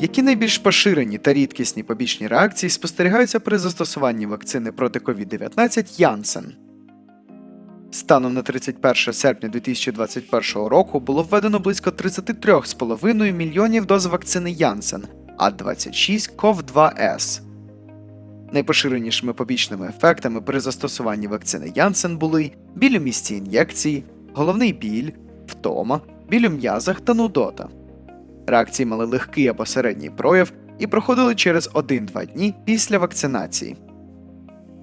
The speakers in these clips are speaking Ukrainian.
Які найбільш поширені та рідкісні побічні реакції спостерігаються при застосуванні вакцини проти COVID-19 Janssen? Станом на 31 серпня 2021 року було введено близько 33,5 мільйонів доз вакцини Janssen, а 26 COV2S. Найпоширенішими побічними ефектами при застосуванні вакцини Janssen були біль у місці ін'єкції, головний біль, втома, біль у м'язах та нудота. Реакції мали легкий або середній прояв і проходили через 1-2 дні після вакцинації.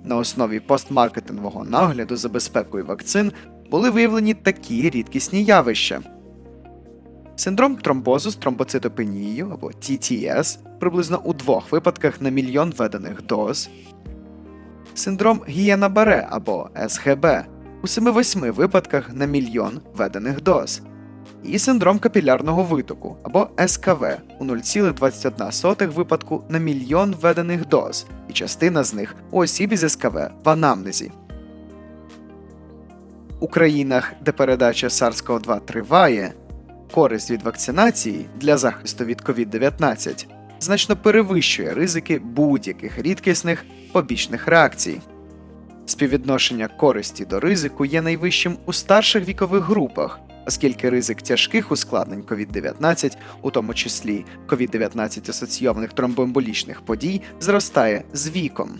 На основі постмаркетингового нагляду за безпекою вакцин були виявлені такі рідкісні явища. Синдром тромбозу з тромбоцитопенією або TTS приблизно у двох випадках на мільйон введених доз, синдром Гієна-Баре або СГБ у 7-8 випадках на мільйон введених доз, і синдром капілярного витоку або СКВ у 0,21 випадку на мільйон введених доз, і частина з них у осіб із СКВ в анамнезі. У країнах, де передача SARS-CoV-2 триває, користь від вакцинації для захисту від COVID-19 значно перевищує ризики будь-яких рідкісних побічних реакцій. Співвідношення користі до ризику є найвищим у старших вікових групах, оскільки ризик тяжких ускладнень COVID-19, у тому числі COVID-19 асоційованих тромбоемболічних подій, зростає з віком.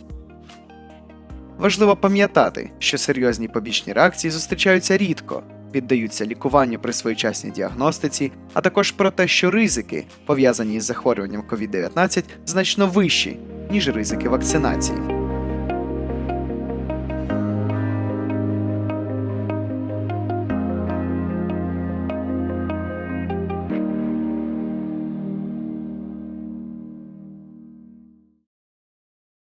Важливо пам'ятати, що серйозні побічні реакції зустрічаються рідко, піддаються лікуванню при своєчасній діагностиці, а також про те, що ризики, пов'язані із захворюванням COVID-19, значно вищі, ніж ризики вакцинації.